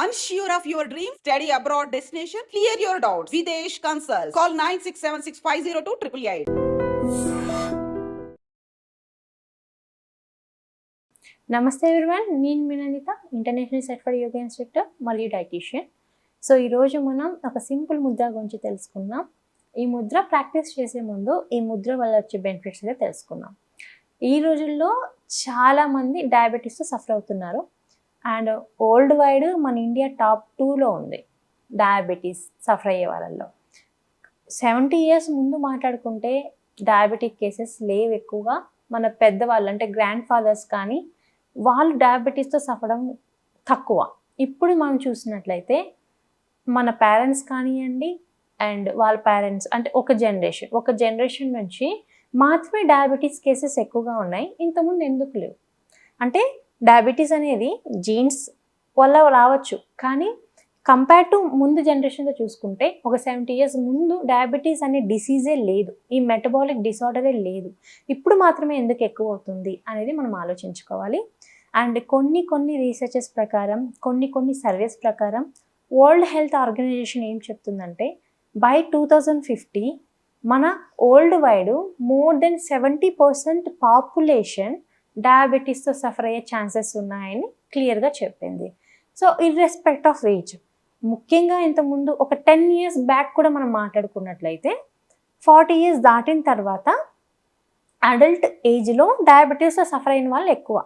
Unsure of your dream? Study abroad destination? Clear your doubts. Videsh Consult. Call 9676502888. నమస్తే everyone నేను Minanitha international certified yoga instructor మరియు dietitian so ఈరోజు మనం ఒక simple Mudra గురించి తెలుసుకుందాం ఈ ముద్ర ప్రాక్టీస్ చేసే ముందు ఈ ముద్ర వల్ల వచ్చే బెనిఫిట్స్ అయితే తెలుసుకుందాం ఈ రోజుల్లో చాలామంది డయాబెటీస్తో సఫర్ అవుతున్నారు అండ్ ఓల్డ్ వైడ్ మన ఇండియా టాప్ టూలో ఉంది డయాబెటీస్ సఫర్ అయ్యే వాళ్ళల్లో. సెవెంటీ ఇయర్స్ ముందు మాట్లాడుకుంటే డయాబెటిక్ కేసెస్ లేవు ఎక్కువగా. మన పెద్దవాళ్ళు అంటే గ్రాండ్ ఫాదర్స్ కానీ వాళ్ళు డయాబెటీస్తో సఫడం తక్కువ. ఇప్పుడు మనం చూసినట్లయితే మన పేరెంట్స్ కానివ్వండి అండ్ వాళ్ళ పేరెంట్స్ అంటే ఒక జనరేషన్ ఒక జనరేషన్ నుంచి మాత్రమే డయాబెటీస్ కేసెస్ ఎక్కువగా ఉన్నాయి. ఇంతకుముందు ఎందుకు లేవు? అంటే డయాబెటీస్ అనేది జీన్స్ వల్ల రావచ్చు. కానీ కంపేర్ టు ముందు జనరేషన్తో చూసుకుంటే ఒక సెవెంటీ ఇయర్స్ ముందు డయాబెటీస్ అనే డిసీజే లేదు. ఈ మెటబాలిక్ డిసార్డరే లేదు. ఇప్పుడు మాత్రమే ఎందుకు ఎక్కువ అవుతుంది అనేది మనం ఆలోచించుకోవాలి. అండ్ కొన్ని కొన్ని రీసెర్చెస్ ప్రకారం కొన్ని కొన్ని సర్వేస్ ప్రకారం వరల్డ్ హెల్త్ ఆర్గనైజేషన్ ఏం చెప్తుందంటే బై టూ థౌజండ్ ఫిఫ్టీ మన worldwide more than seventy percent population డయాబెటీస్తో suffer అయ్యే ఛాన్సెస్ ఉన్నాయని క్లియర్గా చెప్పింది. సో ఇర్రెస్పెక్ట్ ఆఫ్ ఏజ్ ముఖ్యంగా ఇంతకుముందు ఒక టెన్ ఇయర్స్ బ్యాక్ కూడా మనం మాట్లాడుకున్నట్లయితే ఫార్టీ ఇయర్స్ దాటిన తర్వాత అడల్ట్ ఏజ్లో డయాబెటీస్తో సఫర్ అయిన వాళ్ళు ఎక్కువ.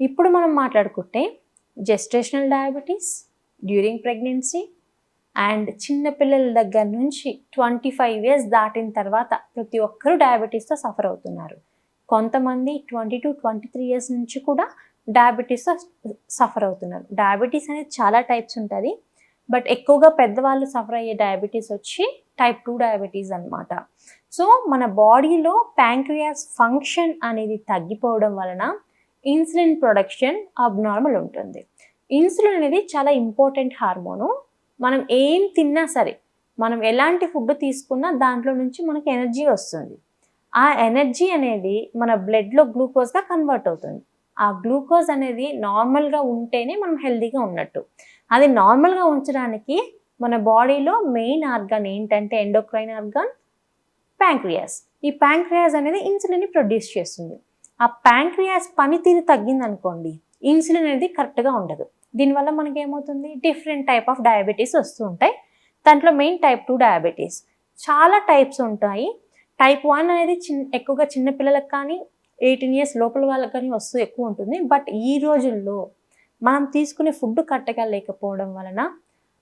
ఇప్పుడు మనం మాట్లాడుకుంటే gestational diabetes during pregnancy and చిన్నపిల్లల దగ్గర నుంచి ట్వంటీ ఫైవ్ ఇయర్స్ దాటిన తర్వాత ప్రతి ఒక్కరూ డయాబెటీస్తో సఫర్ అవుతున్నారు. కొంతమంది twenty to twenty three years నుంచి కూడా డయాబెటీస్ సఫర్ అవుతున్నారు. డయాబెటీస్ అనేది చాలా టైప్స్ ఉంటుంది. బట్ ఎక్కువగా పెద్దవాళ్ళు సఫర్ అయ్యే డయాబెటీస్ వచ్చి టైప్ టూ డయాబెటీస్ అనమాట సో మన బాడీలో ప్యాంక్రియాస్ ఫంక్షన్ అనేది తగ్గిపోవడం వలన ఇన్సులిన్ ప్రొడక్షన్ అబ్నార్మల్ ఉంటుంది. ఇన్సులిన్ అనేది చాలా ఇంపార్టెంట్ హార్మోను మనం ఏం తిన్నా సరే మనం ఎలాంటి ఫుడ్ తీసుకున్నా దాంట్లో నుంచి మనకి ఎనర్జీ వస్తుంది. ఆ ఎనర్జీ అనేది మన బ్లడ్లో గ్లూకోజ్గా కన్వర్ట్ అవుతుంది. ఆ గ్లూకోజ్ అనేది నార్మల్గా ఉంటేనే మనం హెల్దీగా ఉన్నట్టు. అది నార్మల్గా ఉంచడానికి మన బాడీలో మెయిన్ ఆర్గాన్ ఏంటంటే ఎండోక్రైన్ ఆర్గాన్ ప్యాంక్రియాస్. ఈ ప్యాంక్రియాస్ అనేది ఇన్సులిన్ని ప్రొడ్యూస్ చేస్తుంది. ఆ ప్యాంక్రియాస్ పనితీరు తగ్గిందనుకోండి ఇన్సులిన్ అనేది కరెక్ట్గా ఉండదు. దీనివల్ల మనకి ఏమవుతుంది డిఫరెంట్ టైప్ ఆఫ్ డయాబెటీస్ వస్తూ ఉంటాయి. దాంట్లో మెయిన్ టైప్ టూ డయాబెటీస్. చాలా టైప్స్ ఉంటాయి. టైప్ వన్ అనేది చిన్న ఎక్కువగా చిన్నపిల్లలకు కానీ ఎయిటీన్ ఇయర్స్ లోపల వాళ్ళకి కానీ వస్తూ ఎక్కువ ఉంటుంది. బట్ ఈ రోజుల్లో మనం తీసుకునే ఫుడ్ కట్టగా లేకపోవడం వలన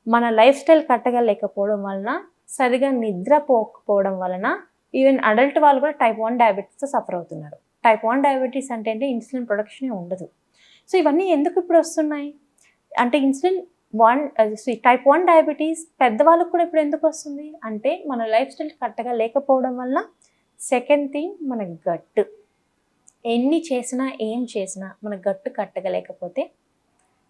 మన లైఫ్ స్టైల్ కట్టగా లేకపోవడం వలన సరిగా నిద్రపోకపోవడం వలన ఈవెన్ అడల్ట్ వాళ్ళు కూడా టైప్ వన్ డయాబెటీస్తో సఫర్ అవుతున్నారు. టైప్ వన్ డయాబెటీస్ అంటే అంటే ఇన్సులిన్ ప్రొడక్షనే ఉండదు. సో ఇవన్నీ ఎందుకు ఇప్పుడు వస్తున్నాయి? అంటే insulin one type one diabetes పెద్దవాళ్ళకు కూడా ఇప్పుడు ఎందుకు వస్తుంది? అంటే మన లైఫ్ స్టైల్ కరెక్ట్గా లేకపోవడం వల్ల సెకండ్ థింగ్ మన గట్టు ఎన్ని చేసినా ఏం చేసినా మన గట్టు కట్టగలేకపోతే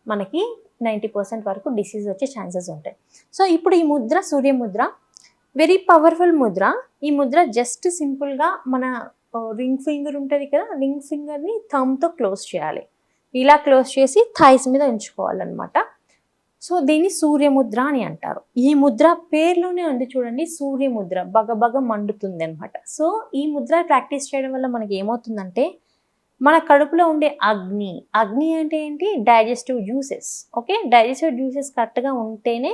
మనకి నైంటీ పర్సెంట్ వరకు డిసీజ్ వచ్చే ఛాన్సెస్ ఉంటాయి. సో ఇప్పుడు ఈ ముద్ర సూర్య ముద్ర వెరీ పవర్ఫుల్ ముద్ర. ఈ ముద్ర జస్ట్ సింపుల్గా మన రింగ్ ఫింగర్ ఉంటుంది కదా రింగ్ ఫింగర్ని థమ్తో క్లోజ్ చేయాలి. ఇలా క్లోజ్ చేసి థైస్ మీద ఉంచుకోవాలన్నమాట. సో దీన్ని సూర్యముద్ర అని అంటారు. ఈ ముద్ర పేర్లోనే ఉంది చూడండి సూర్యముద్ర. బగబగ మండుతుంది అనమాట సో ఈ ముద్ర ప్రాక్టీస్ చేయడం వల్ల మనకి ఏమవుతుందంటే మన కడుపులో ఉండే అగ్ని అగ్ని అంటే ఏంటి? Digestive juices. Okay? Digestive juices కరెక్ట్గా ఉంటేనే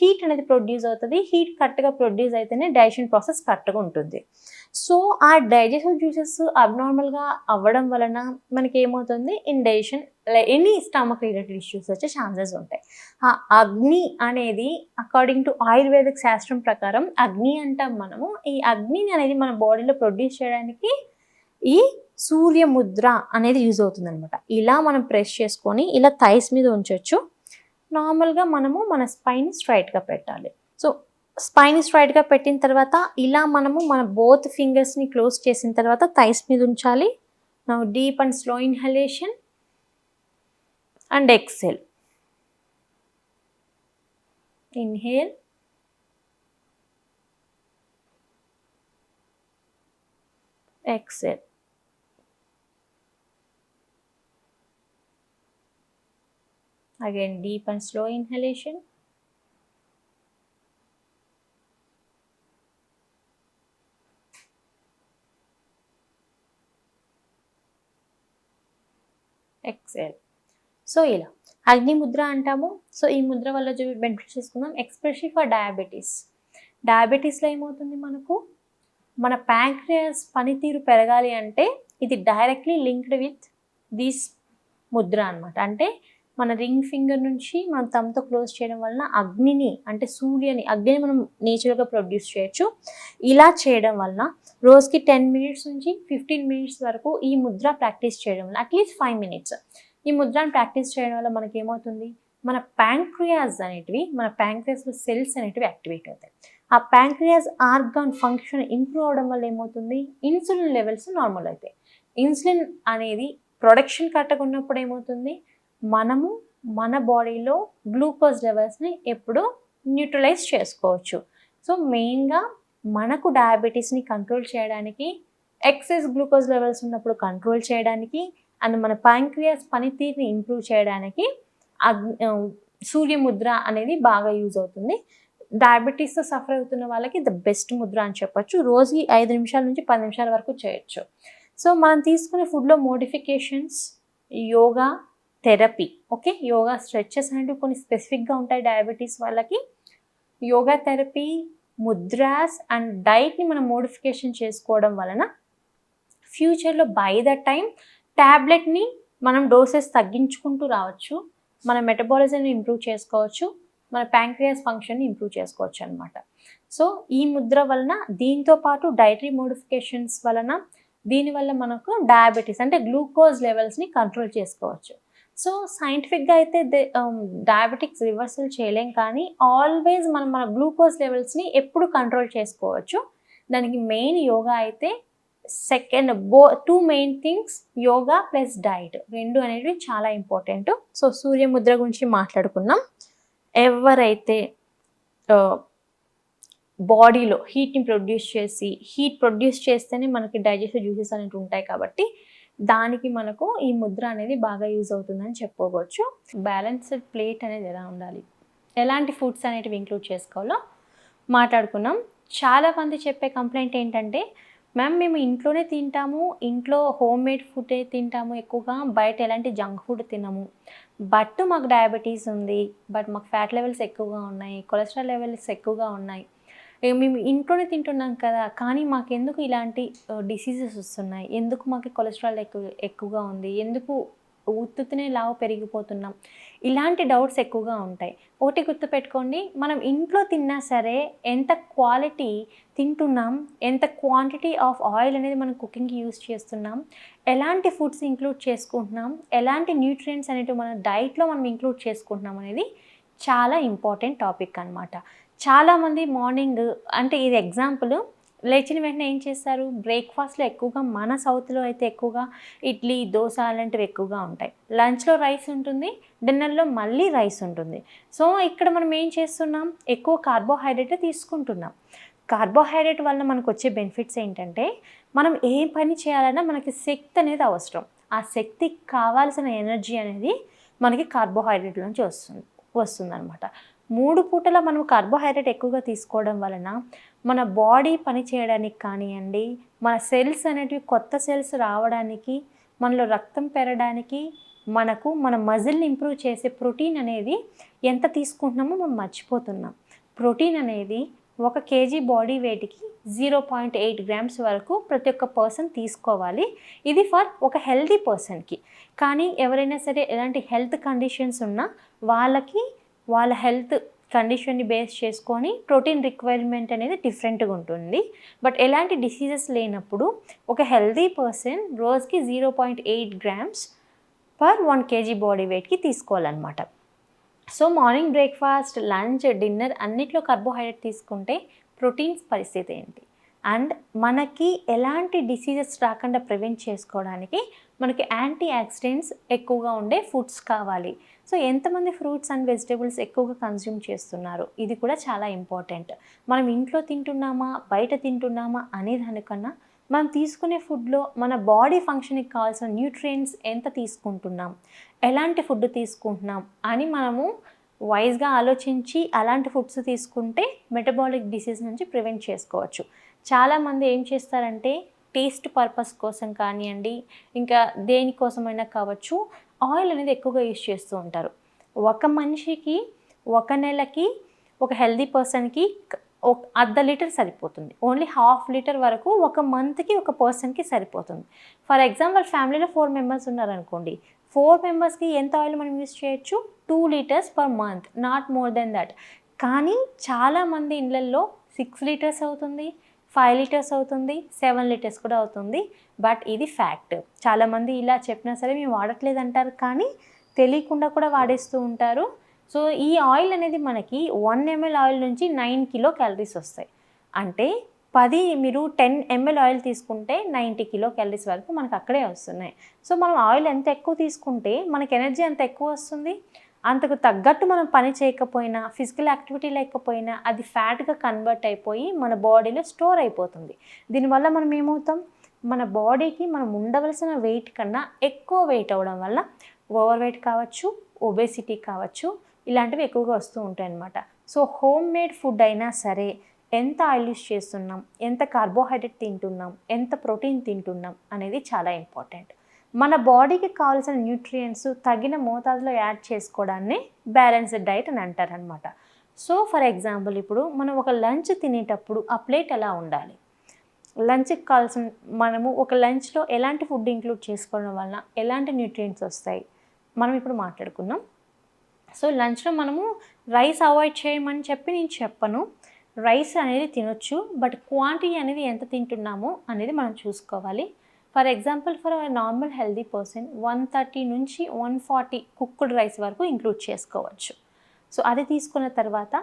హీట్ అనేది ప్రొడ్యూస్ అవుతుంది. హీట్ కరెక్ట్గా ప్రొడ్యూస్ అయితేనే డైజెషన్ ప్రాసెస్ కరెక్ట్గా ఉంటుంది. సో ఆ డైజెషన్ జ్యూసెస్ అబ్నార్మల్గా అవ్వడం వలన మనకి ఏమవుతుంది indigestion any stomach related issues వచ్చే ఛాన్సెస్ ఉంటాయి. ఆ అగ్ని అనేది అకార్డింగ్ టు ఆయుర్వేదిక్ శాస్త్రం ప్రకారం అగ్ని అంటాం మనము. ఈ అగ్నిని అనేది మన బాడీలో ప్రొడ్యూస్ చేయడానికి ఈ సూర్యముద్ర అనేది యూజ్ అవుతుంది అనమాట ఇలా మనం ప్రెస్ చేసుకొని ఇలా థైస్ మీద ఉంచవచ్చు నార్మల్గా మనము మన స్పైన్ స్ట్రైట్గా పెట్టాలి. స్పైన్ స్ట్రైట్గా పెట్టిన తర్వాత ఇలా మనము మన బోత్ ఫింగర్స్ని క్లోజ్ చేసిన తర్వాత థైస్ మీద ఉంచాలి. నా deep and slow inhalation and exhale inhale exhale again deep and slow inhalation exhale so ఇలా. అగ్ని ముద్ర అంటాము. సో ఈ ముద్ర వల్ల బెనిఫిట్స్ తీసుకుందాం ఎక్స్ప్రెషన్ ఫర్ డయాబెటీస్ డయాబెటీస్లో ఏమవుతుంది మనకు? మన ప్యాంక్రియాస్ పనితీరు పెరగాలి అంటే ఇది directly linked with this Mudra అన్నమాట. అంటే మన రింగ్ ఫింగర్ నుంచి మనం తమతో క్లోజ్ చేయడం వలన అగ్నిని అంటే సూర్యని అగ్నిని మనం నేచురల్గా ప్రొడ్యూస్ చేయొచ్చు. ఇలా చేయడం వలన రోజుకి టెన్ మినిట్స్ నుంచి ఫిఫ్టీన్ మినిట్స్ వరకు ఈ ముద్ర ప్రాక్టీస్ చేయడం వల్ల అట్లీస్ట్ ఫైవ్ మినిట్స్ ఈ ముద్రను ప్రాక్టీస్ చేయడం వల్ల మనకి ఏమవుతుంది? మన ప్యాంక్రియాస్ అనేటివి మన ప్యాంక్రియాస్లో సెల్స్ అనేటివి యాక్టివేట్ అవుతాయి. ఆ ప్యాంక్రియాస్ ఆర్గాన్ ఫంక్షన్ ఇంప్రూవ్ అవడం వల్ల ఏమవుతుంది? ఇన్సులిన్ లెవెల్స్ నార్మల్ అవుతాయి. ఇన్సులిన్ అనేది ప్రొడక్షన్ కరెక్ట్గా ఉన్నప్పుడు ఏమవుతుంది? మనము మన బాడీలో గ్లూకోజ్ లెవెల్స్ని ఎప్పుడు న్యూట్రలైజ్ చేసుకోవచ్చు. సో మెయిన్గా మనకు డయాబెటీస్ని కంట్రోల్ చేయడానికి ఎక్సెస్ గ్లూకోజ్ లెవెల్స్ ఉన్నప్పుడు కంట్రోల్ చేయడానికి అండ్ మన ప్యాంక్రియాస్ పనితీరుని ఇంప్రూవ్ చేయడానికి అగ్ సూర్యముద్ర అనేది బాగా యూజ్ అవుతుంది. డయాబెటీస్తో సఫర్ అవుతున్న వాళ్ళకి ద బెస్ట్ ముద్ర అని చెప్పొచ్చు. రోజుకి ఐదు నిమిషాల నుంచి పది నిమిషాల వరకు చేయొచ్చు. సో మనం తీసుకునే ఫుడ్లో modifications yoga therapy okay yoga stretches అనేవి కొన్ని స్పెసిఫిక్గా ఉంటాయి డయాబెటీస్ వాళ్ళకి. యోగా థెరపీ ముద్రాస్ అండ్ డైట్ని మనం మోడిఫికేషన్ చేసుకోవడం వలన ఫ్యూచర్లో బై ద టైం ట్యాబ్లెట్ని మనం డోసెస్ తగ్గించుకుంటూ రావచ్చు. మన మెటబాలిజంని ఇంప్రూవ్ చేసుకోవచ్చు. మన ప్యాంక్రియాస్ ఫంక్షన్ని ఇంప్రూవ్ చేసుకోవచ్చు అనమాట సో ఈ ముద్ర వలన దీంతో పాటు డైటరీ మోడిఫికేషన్స్ వలన దీనివల్ల మనకు డయాబెటీస్ అంటే గ్లూకోజ్ లెవెల్స్ని కంట్రోల్ చేసుకోవచ్చు. సో సైంటిఫిక్గా అయితే డయాబెటిక్స్ రివర్సల్ um, చేయలేం కానీ ఆల్వేస్ మనం మన గ్లూకోజ్ లెవెల్స్ని ఎప్పుడు కంట్రోల్ చేసుకోవచ్చు. దానికి మెయిన్ యోగా అయితే సెకండ్ బో two main things yoga plus diet రెండు అనేవి చాలా ఇంపార్టెంట్ సో సూర్యముద్ర గురించి మాట్లాడుకుందాం. ఎవరైతే బాడీలో హీట్ని ప్రొడ్యూస్ చేసి హీట్ ప్రొడ్యూస్ చేస్తేనే మనకి డైజెస్టివ్ జ్యూసెస్ అనేవి ఉంటాయి కాబట్టి దానికి మనకు ఈ ముద్ర అనేది బాగా యూజ్ అవుతుందని చెప్పుకోవచ్చు. బ్యాలెన్స్డ్ ప్లేట్ అనేది ఎలా ఉండాలి? ఎలాంటి ఫుడ్స్ అనేటివి ఇంక్లూడ్ చేసుకోవాలో మాట్లాడుకున్నాం చాలా మంది చెప్పే కంప్లైంట్ ఏంటంటే మ్యామ్ మేము ఇంట్లోనే తింటాము. ఇంట్లో హోమ్ మేడ్ ఫుడే తింటాము. ఎక్కువగా బయట ఎలాంటి జంక్ ఫుడ్ తినము. బట్ మాకు డయాబెటీస్ ఉంది. బట్ మాకు ఫ్యాట్ లెవెల్స్ ఎక్కువగా ఉన్నాయి. కొలెస్ట్రాల్ లెవెల్స్ ఎక్కువగా ఉన్నాయి. మేము ఇంట్లోనే తింటున్నాం కదా కానీ మాకు ఎందుకు ఇలాంటి డిసీజెస్ వస్తున్నాయి? ఎందుకు మాకు కొలెస్ట్రాల్ ఎక్కువ ఎక్కువగా ఉంది? ఎందుకు ఉత్తుతనే లావు పెరిగిపోతున్నాం? ఇలాంటి డౌట్స్ ఎక్కువగా ఉంటాయి. ఒకటి గుర్తుపెట్టుకోండి మనం ఇంట్లో తిన్నా సరే ఎంత క్వాలిటీ తింటున్నాం ఎంత క్వాంటిటీ ఆఫ్ ఆయిల్ అనేది మనం కుకింగ్కి యూస్ చేస్తున్నాం ఎలాంటి ఫుడ్స్ ఇంక్లూడ్ చేసుకుంటున్నాం ఎలాంటి న్యూట్రియంట్స్ అనేవి మన డైట్లో మనం ఇంక్లూడ్ చేసుకుంటున్నాం అనేది చాలా ఇంపార్టెంట్ టాపిక్ అనమాట చాలామంది మార్నింగ్ అంటే ఇది ఎగ్జాంపుల్ లేచిన వెంటనే ఏం చేస్తారు? బ్రేక్ఫాస్ట్లో ఎక్కువగా మన సౌత్లో అయితే ఎక్కువగా ఇడ్లీ దోశ అలాంటివి ఎక్కువగా ఉంటాయి. లంచ్లో రైస్ ఉంటుంది డిన్నర్లో మళ్ళీ రైస్ ఉంటుంది. సో ఇక్కడ మనం ఏం చేస్తున్నాం? ఎక్కువ కార్బోహైడ్రేట్ తీసుకుంటున్నాం. కార్బోహైడ్రేట్ వల్ల మనకు వచ్చే బెనిఫిట్స్ ఏంటంటే మనం ఏ పని చేయాలన్నా మనకి శక్తి అనేది అవసరం. ఆ శక్తికి కావాల్సిన ఎనర్జీ అనేది మనకి కార్బోహైడ్రేట్ నుంచి వస్తుంది వస్తుందన్నమాట. మూడు పూటల మనం కార్బోహైడ్రేట్ ఎక్కువగా తీసుకోవడం వలన మన బాడీ పని చేయడానికి కానివ్వండి మన సెల్స్ అనేటివి కొత్త సెల్స్ రావడానికి మనలో రక్తం పెరగడానికి మనకు మన మజిల్ని ఇంప్రూవ్ చేసే ప్రోటీన్ అనేది ఎంత తీసుకుంటున్నామో మనం మర్చిపోతున్నాం. ప్రోటీన్ అనేది ఒక కేజీ బాడీ వెయిట్కి జీరో పాయింట్ ఎయిట్ గ్రామ్స్ వరకు ప్రతి ఒక్క పర్సన్ తీసుకోవాలి. ఇది ఫర్ ఒక హెల్దీ పర్సన్కి. కానీ ఎవరైనా సరే ఎలాంటి హెల్త్ కండిషన్స్ ఉన్నా వాళ్ళకి వాళ్ళ హెల్త్ కండిషన్ని బేస్ చేసుకొని ప్రోటీన్ రిక్వైర్మెంట్ అనేది డిఫరెంట్గా ఉంటుంది. బట్ ఎలాంటి డిసీజెస్ లేనప్పుడు ఒక హెల్దీ పర్సన్ రోజుకి zero point eight grams per one KG body వెయిట్కి తీసుకోవాలన్నమాట. So morning breakfast lunch dinner అన్నిట్లో కార్బోహైడ్రేట్ తీసుకుంటే ప్రోటీన్స్ పరిస్థితి ఏంటి? అండ్ మనకి ఎలాంటి డిసీజెస్ రాకుండా ప్రివెంట్ చేసుకోవడానికి మనకి యాంటీ యాక్సిడెంట్స్ ఎక్కువగా ఉండే ఫుడ్స్ కావాలి. సో ఎంతమంది ఫ్రూట్స్ అండ్ వెజిటేబుల్స్ ఎక్కువగా కన్జ్యూమ్ చేస్తున్నారు? ఇది కూడా చాలా ఇంపార్టెంట్. మనం ఇంట్లో తింటున్నామా? బయట తింటున్నామా? అనే దానికన్నా మనం తీసుకునే ఫుడ్లో మన బాడీ ఫంక్షన్కి కావాల్సిన న్యూట్రియంట్స్ ఎంత తీసుకుంటున్నాం? ఎలాంటి ఫుడ్ తీసుకుంటున్నాం? అని మనము వైజ్గా ఆలోచించి అలాంటి ఫుడ్స్ తీసుకుంటే మెటబాలిక్ డిసీజ్ నుంచి ప్రివెంట్ చేసుకోవచ్చు. చాలామంది ఏం చేస్తారంటే టేస్ట్ పర్పస్ కోసం కానివ్వండి ఇంకా దేనికోసమైనా కావచ్చు ఆయిల్ అనేది ఎక్కువగా యూజ్ చేస్తూ ఉంటారు. ఒక మనిషికి ఒక నెలకి ఒక హెల్దీ పర్సన్కి ఒక అర్ధ లీటర్ సరిపోతుంది. ఓన్లీ హాఫ్ లీటర్ వరకు ఒక మంత్కి ఒక పర్సన్కి సరిపోతుంది. ఫర్ ఎగ్జాంపుల్ ఫ్యామిలీలో ఫోర్ మెంబర్స్ ఉన్నారనుకోండి ఫోర్ మెంబర్స్కి ఎంత ఆయిల్ మనం యూస్ చేయొచ్చు? Two litres per month not more than that. కానీ చాలామంది ఇళ్ళల్లో సిక్స్ లీటర్స్ అవుతుంది. ఫైవ్ లీటర్స్ అవుతుంది సెవెన్ లీటర్స్ కూడా అవుతుంది. బట్ ఇది ఫ్యాక్ట్. చాలామంది ఇలా చెప్పినా సరే మేము వాడట్లేదు అంటారు కానీ తెలియకుండా కూడా వాడేస్తూ ఉంటారు. సో ఈ ఆయిల్ అనేది మనకి వన్ ఎంఎల్ ఆయిల్ నుంచి నైన్ కిలో క్యాలరీస్ వస్తాయి. అంటే పది మీరు టెన్ ఎంఎల్ ఆయిల్ తీసుకుంటే నైంటీ కిలో క్యాలరీస్ వరకు మనకు అక్కడే వస్తున్నాయి. సో మనం ఆయిల్ ఎంత ఎక్కువ తీసుకుంటే మనకి ఎనర్జీ అంత ఎక్కువ వస్తుంది? అంతకు తగ్గట్టు మనం పని చేయకపోయినా ఫిజికల్ యాక్టివిటీ లేకపోయినా అది ఫ్యాట్గా కన్వర్ట్ అయిపోయి మన బాడీలో స్టోర్ అయిపోతుంది. దీనివల్ల మనం ఏమవుతాం? మన బాడీకి మనం ఉండవలసిన వెయిట్ కన్నా ఎక్కువ వెయిట్ అవ్వడం వల్ల ఓవర్ వెయిట్ కావచ్చు ఒబేసిటీ కావచ్చు ఇలాంటివి ఎక్కువగా వస్తూ ఉంటాయి అన్నమాట సో హోమ్ మేడ్ ఫుడ్ అయినా సరే ఎంత ఆయిల్ యూస్ చేస్తున్నాం ఎంత కార్బోహైడ్రేట్ తింటున్నాం ఎంత ప్రోటీన్ తింటున్నాం అనేది చాలా ఇంపార్టెంట్ మన బాడీకి కావాల్సిన న్యూట్రియంట్స్ తగిన మోతాదులో యాడ్ చేసుకోవడాన్ని బ్యాలెన్స్డ్ డైట్ అని అంటారనమాట సో ఫర్ ఎగ్జాంపుల్ ఇప్పుడు మనం ఒక లంచ్ తినేటప్పుడు ఆ ప్లేట్ ఎలా ఉండాలి? లంచ్కి కావాల్సిన మనము ఒక లంచ్లో ఎలాంటి ఫుడ్ ఇంక్లూడ్ చేసుకోవడం వలన ఎలాంటి న్యూట్రియంట్స్ వస్తాయి? మనం ఇప్పుడు మాట్లాడుకుందాం. సో లంచ్లో మనము రైస్ అవాయిడ్ చేయమని చెప్పి నేను చెప్పను. రైస్ అనేది తినొచ్చు బట్ క్వాంటిటీ అనేది ఎంత తింటున్నామో అనేది మనం చూసుకోవాలి. For example for normal healthy person one thirty నుంచి వన్ ఫార్టీ కుక్డ్ రైస్ వరకు ఇంక్లూడ్ చేసుకోవచ్చు. సో అది తీసుకున్న తర్వాత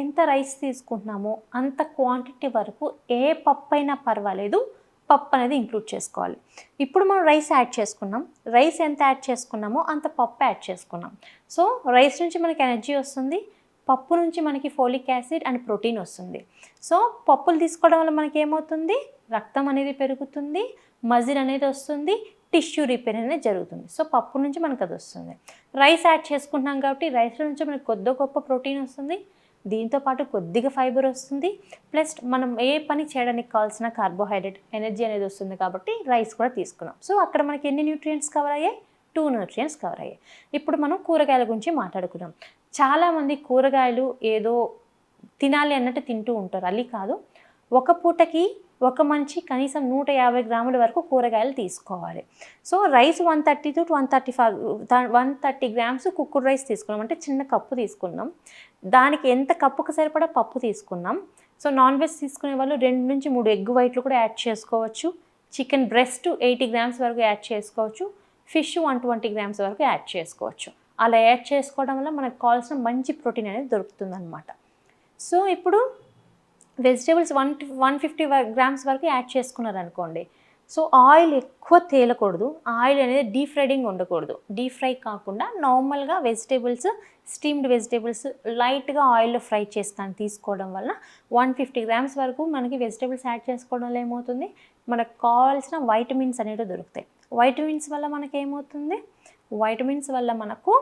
ఎంత రైస్ తీసుకుంటున్నామో అంత క్వాంటిటీ వరకు ఏ పప్పు అయినా పర్వాలేదు పప్పు అనేది ఇంక్లూడ్ చేసుకోవాలి. ఇప్పుడు మనం రైస్ యాడ్ చేసుకున్నాం. రైస్ ఎంత యాడ్ చేసుకున్నామో అంత పప్పు యాడ్ చేసుకున్నాం. సో రైస్ నుంచి మనకి ఎనర్జీ వస్తుంది పప్పు నుంచి మనకి ఫోలిక్ యాసిడ్ అండ్ ప్రోటీన్ వస్తుంది. సో పప్పులు తీసుకోవడం వల్ల మనకి ఏమవుతుంది రక్తం అనేది పెరుగుతుంది మజిల్ అనేది వస్తుంది టిష్యూ రిపేర్ అనేది జరుగుతుంది. సో పప్పు నుంచి మనకు అది వస్తుంది. రైస్ యాడ్ చేసుకుంటున్నాం కాబట్టి రైస్ నుంచి మనకి కొద్ది గొప్ప ప్రోటీన్ వస్తుంది. దీంతో పాటు కొద్దిగా ఫైబర్ వస్తుంది. ప్లస్ మనం ఏ పని చేయడానికి కావాల్సిన కార్బోహైడ్రేట్ ఎనర్జీ అనేది వస్తుంది కాబట్టి రైస్ కూడా తీసుకున్నాం. సో అక్కడ మనకి ఎన్ని న్యూట్రియంట్స్ కవర్ అయ్యాయి? టూ న్యూట్రియంట్స్ కవర్ అయ్యాయి. ఇప్పుడు మనం కూరగాయల గురించి మాట్లాడుకుందాం. చాలామంది కూరగాయలు ఏదో తినాలి అన్నట్టు తింటూ ఉంటారు. అది కాదు. ఒక పూటకి ఒక మనిషి కనీసం నూట యాభై గ్రాముల వరకు కూరగాయలు తీసుకోవాలి. So rice one thirty to one thirty five one thirty grams cooker rice తీసుకున్నాం. అంటే చిన్న కప్పు తీసుకున్నాం. దానికి ఎంత కప్పుకు సరిపడా పప్పు తీసుకున్నాం. సో నాన్ వెజ్ తీసుకునే వాళ్ళు రెండు నుంచి మూడు ఎగ్ వైట్లు కూడా యాడ్ చేసుకోవచ్చు. చికెన్ బ్రెస్ట్ ఎయిటీ గ్రామ్స్ వరకు యాడ్ చేసుకోవచ్చు. ఫిష్ వన్ ట్వంటీ గ్రామ్స్ వరకు యాడ్ చేసుకోవచ్చు. అలా యాడ్ చేసుకోవడం వల్ల మనకు కావాల్సిన మంచి ప్రోటీన్ అనేది దొరుకుతుంది అనమాట సో ఇప్పుడు vegetables one one fifty grams వరకు యాడ్ చేసుకున్నారు అనుకోండి సో ఆయిల్ ఎక్కువ తేలకూడదు. ఆయిల్ అనేది డీప్ ఫ్రైడింగ్ ఉండకూడదు. డీప్ ఫ్రై కాకుండా నార్మల్గా వెజిటేబుల్స్ స్టీమ్డ్ వెజిటేబుల్స్ లైట్గా ఆయిల్లో ఫ్రై చేసుకొని తీసుకోవడం వల్ల వన్ ఫిఫ్టీ గ్రామ్స్ వరకు మనకి వెజిటేబుల్స్ యాడ్ చేసుకోవడం వల్ల ఏమవుతుంది? మనకు కావాల్సిన వైటమిన్స్ అనేవి దొరుకుతాయి. వైటమిన్స్ వల్ల మనకి ఏమవుతుంది? వైటమిన్స్ వల్ల మనకు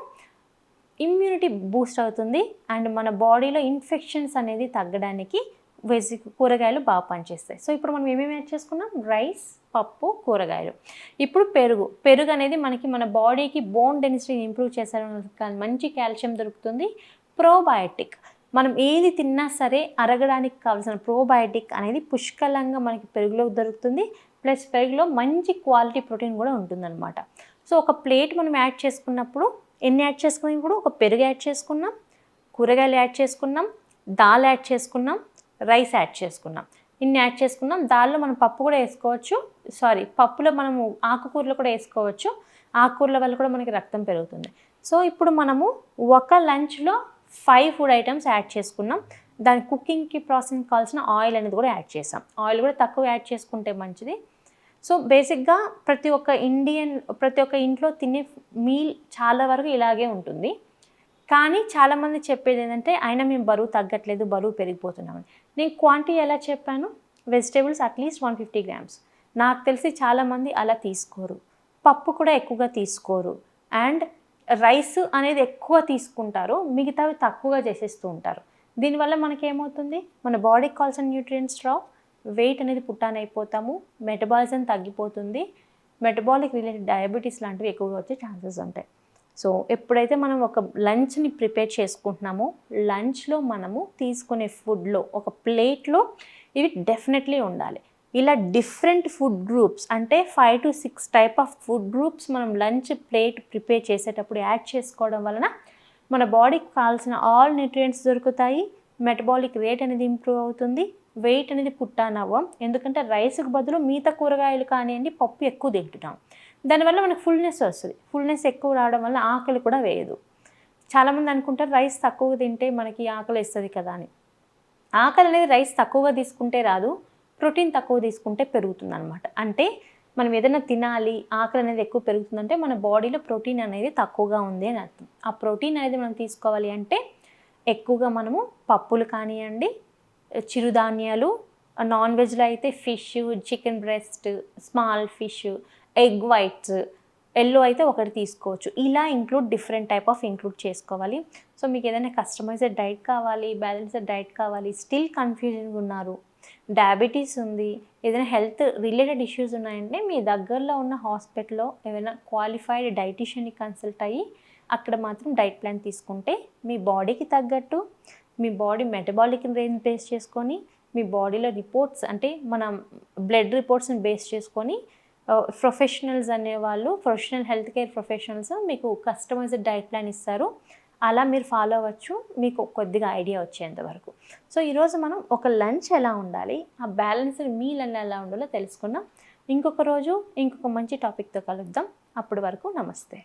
ఇమ్యూనిటీ బూస్ట్ అవుతుంది. అండ్ మన బాడీలో ఇన్ఫెక్షన్స్ అనేది తగ్గడానికి వెజి కూరగాయలు బాగా పనిచేస్తాయి. సో ఇప్పుడు మనం ఏమేమి యాడ్ చేసుకున్నాం? రైస్ పప్పు కూరగాయలు. ఇప్పుడు పెరుగు. పెరుగు అనేది మనకి మన బాడీకి బోన్ డెన్సిటీని ఇంప్రూవ్ చేసడానికి మంచి కాల్షియం దొరుకుతుంది. ప్రోబయోటిక్. మనం ఏది తిన్నా సరే అరగడానికి కావాల్సిన ప్రోబయోటిక్ అనేది పుష్కలంగా మనకి పెరుగులో దొరుకుతుంది. ప్లస్ పెరుగులో మంచి క్వాలిటీ ప్రోటీన్ కూడా ఉంటుందన్నమాట. సో ఒక ప్లేట్ మనం యాడ్ చేసుకున్నప్పుడు ఎన్ని యాడ్ చేసుకున్నాం ఇప్పుడు? ఒక పెరుగు యాడ్ చేసుకున్నాం కూరగాయలు యాడ్ చేసుకున్నాం దాల్ యాడ్ చేసుకున్నాం రైస్ యాడ్ చేసుకున్నాం. ఇన్ని యాడ్ చేసుకున్నాం. దానిలో మనం పప్పు కూడా వేసుకోవచ్చు. సారీ పప్పులో మనము ఆకుకూరలు కూడా వేసుకోవచ్చు. ఆకుకూరల వల్ల కూడా మనకి రక్తం పెరుగుతుంది. సో ఇప్పుడు మనము ఒక లంచ్లో ఫైవ్ ఫుడ్ ఐటమ్స్ యాడ్ చేసుకున్నాం. దాని కుకింగ్కి ప్రాసెసింగ్ కావాల్సిన ఆయిల్ అనేది కూడా యాడ్ చేసాం ఆయిల్ కూడా తక్కువ యాడ్ చేసుకుంటే మంచిది. సో బేసిక్గా ప్రతి ఒక్క ఇండియన్ ప్రతి ఒక్క ఇంట్లో తినే మీల్ చాలా వరకు ఇలాగే ఉంటుంది. కానీ చాలామంది చెప్పేది ఏంటంటే అయినా మేము బరువు తగ్గట్లేదు బరువు పెరిగిపోతున్నామని. నేను క్వాంటిటీ ఎలా చెప్పాను? Vegetables at least one fifty grams నాకు తెలిసి చాలామంది అలా తీసుకోరు. పప్పు కూడా ఎక్కువగా తీసుకోరు. అండ్ రైస్ అనేది ఎక్కువ తీసుకుంటారు మిగతావి తక్కువగా చేసేస్తూ ఉంటారు. దీనివల్ల మనకి ఏమవుతుంది మన బాడీకి కావాల్సిన న్యూట్రియంట్స్ రావు వెయిట్ అనేది పుట్టాన్ అయిపోతాము మెటబాలిజం తగ్గిపోతుంది మెటబాలిక్ రిలేటెడ్ డయాబెటీస్ లాంటివి ఎక్కువగా వచ్చే ఛాన్సెస్ ఉంటాయి. సో ఎప్పుడైతే మనం ఒక లంచ్ని ప్రిపేర్ చేసుకుంటున్నామో లంచ్లో మనము తీసుకునే ఫుడ్లో ఒక ప్లేట్లో ఇవి డెఫినెట్లీ ఉండాలి. ఇలా డిఫరెంట్ ఫుడ్ గ్రూప్స్ అంటే five to six type of food groups మనం లంచ్ ప్లేట్ ప్రిపేర్ చేసేటప్పుడు యాడ్ చేసుకోవడం వలన మన బాడీకి కావాల్సిన ఆల్ న్యూట్రియంట్స్ దొరుకుతాయి మెటబాలిక్ రేట్ అనేది ఇంప్రూవ్ అవుతుంది వెయిట్ అనేది పుట్టానవ్వం. ఎందుకంటే రైస్కి బదులు మిగతా కూరగాయలు కానివ్వండి పప్పు ఎక్కువ తింటున్నాం. దానివల్ల మనకు ఫుల్నెస్ వస్తుంది. ఫుల్నెస్ ఎక్కువ రావడం వల్ల ఆకలి కూడా వేయదు. చాలామంది అనుకుంటారు రైస్ తక్కువ తింటే మనకి ఆకలి వేస్తుంది కదా అని. ఆకలి అనేది రైస్ తక్కువగా తీసుకుంటే రాదు ప్రోటీన్ తక్కువ తీసుకుంటే పెరుగుతుంది అనమాట అంటే మనం ఏదైనా తినాలి ఆకలి అనేది ఎక్కువ పెరుగుతుందంటే మన బాడీలో ప్రోటీన్ అనేది తక్కువగా ఉంది అని అర్థం. ఆ ప్రోటీన్ అనేది మనం తీసుకోవాలి అంటే ఎక్కువగా మనము పప్పులు కానివ్వండి చిరుధాన్యాలు నాన్ వెజ్లో అయితే fish chicken breast small fish egg whites yellow అయితే ఒకటి తీసుకోవచ్చు. ఇలా include different type of include చేసుకోవాలి. సో మీకు ఏదైనా కస్టమైజ్డ్ డైట్ కావాలి బ్యాలెన్స్డ్ డైట్ కావాలి స్టిల్ కన్ఫ్యూజన్గా ఉన్నారు డయాబెటీస్ ఉంది ఏదైనా హెల్త్ రిలేటెడ్ ఇష్యూస్ ఉన్నాయంటే మీ దగ్గరలో ఉన్న హాస్పిటల్లో ఏమైనా క్వాలిఫైడ్ డైటీషియన్ని కన్సల్ట్ అయ్యి అక్కడ మాత్రం డైట్ ప్లాన్ తీసుకుంటే మీ బాడీకి తగ్గట్టు మీ బాడీ మెటబాలిక్ రేంజ్ బేస్ చేసుకొని మీ బాడీలో రిపోర్ట్స్ అంటే మన బ్లడ్ రిపోర్ట్స్ని బేస్ చేసుకొని ప్రొఫెషనల్స్ అనేవాళ్ళు ప్రొఫెషనల్ హెల్త్ కేర్ ప్రొఫెషనల్స్ మీకు కస్టమైజ్డ్ డైట్ ప్లాన్ ఇస్తారు. అలా మీరు ఫాలో అవ్వచ్చు. మీకు కొద్దిగా ఐడియా వచ్చేంత వరకు. సో ఈరోజు మనం ఒక లంచ్ ఎలా ఉండాలి? ఆ బ్యాలెన్స్డ్ మీల్ అని ఎలా ఉండాలో తెలుసుకున్నాం ఇంకొక రోజు ఇంకొక మంచి టాపిక్తో కలుద్దాం. అప్పటి వరకు నమస్తే.